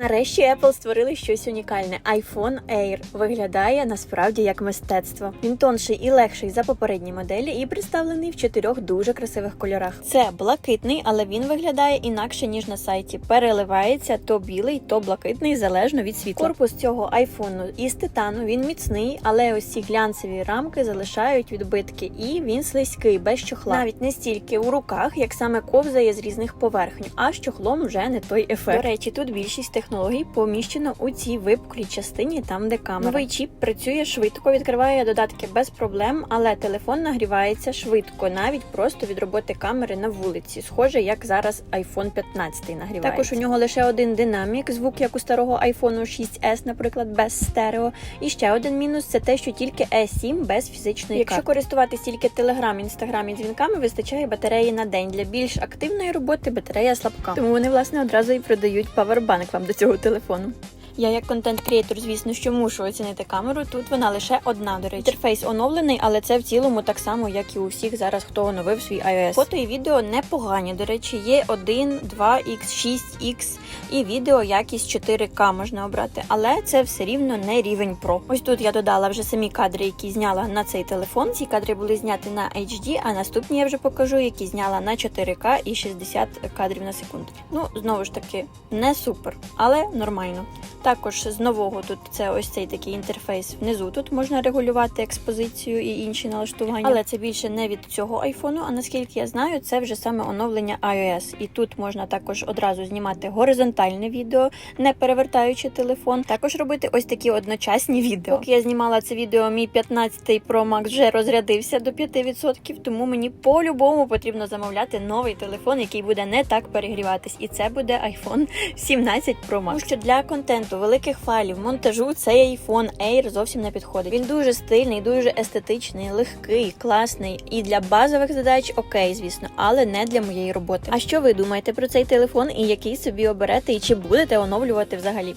Нарешті Apple створили щось унікальне. iPhone Air виглядає насправді як мистецтво. Він тонший і легший за попередні моделі і представлений в чотирьох дуже красивих кольорах. Це блакитний, але він виглядає інакше ніж на сайті. Переливається то білий, то блакитний, залежно від світла. Корпус цього айфону із титану. Він міцний, але ці глянцеві рамки залишають відбитки, і він слизький, без чохла. Навіть не стільки у руках, як саме ковзає з різних поверхень, а з чохлом вже не той ефект. До речі, тут більшість технологій поміщено у цій випуклій частині, там де камера. Новий чіп працює швидко, відкриває додатки без проблем, але телефон нагрівається швидко, навіть просто від роботи камери на вулиці. Схоже, як зараз iPhone 15 нагрівається. Також у нього лише один динамік, звук як у старого iPhone 6s, наприклад, без стерео. І ще один мінус це те, що тільки E7 без фізичної Якщо карти. користуватись тільки Telegram, Instagram і дзвінками, вистачає батареї на день. Для більш активної роботи батарея слабка. Тому вони власне одразу і продають павербанк вам до цього телефону. Я як контент-крієтор, звісно, що мушу оцінити камеру. Тут вона лише одна, до речі. Інтерфейс оновлений, але це в цілому так само, як і у всіх зараз, хто оновив свій iOS. Фото і відео непогані. До речі, є 1, 2X, 6X і відео якість 4К можна обрати, але це все рівно не рівень Pro. Ось тут я додала вже самі кадри, які зняла на цей телефон. Ці кадри були зняті на HD, а наступні я вже покажу, які зняла на 4К і 60 кадрів на секунду. Ну знову ж таки, не супер, але нормально. Також з нового тут це ось цей такий інтерфейс внизу. Тут можна регулювати експозицію і інші налаштування, але це більше не від цього айфону. А наскільки я знаю, це вже саме оновлення iOS. І тут можна також одразу знімати горизонтальне відео, не перевертаючи телефон. Також робити ось такі одночасні відео. Поки я знімала це відео, мій 15 Pro Max вже розрядився до 5%, тому мені по-любому потрібно замовляти новий телефон, який буде не так перегріватись. І це буде iPhone 17 Pro Max. Тому що для контенту великих файлів, монтажу цей iPhone Air зовсім не підходить. Він дуже стильний, дуже естетичний, легкий, класний. І для базових задач окей, звісно, але не для моєї роботи. А що ви думаєте про цей телефон і який собі оберете, і чи будете оновлювати взагалі?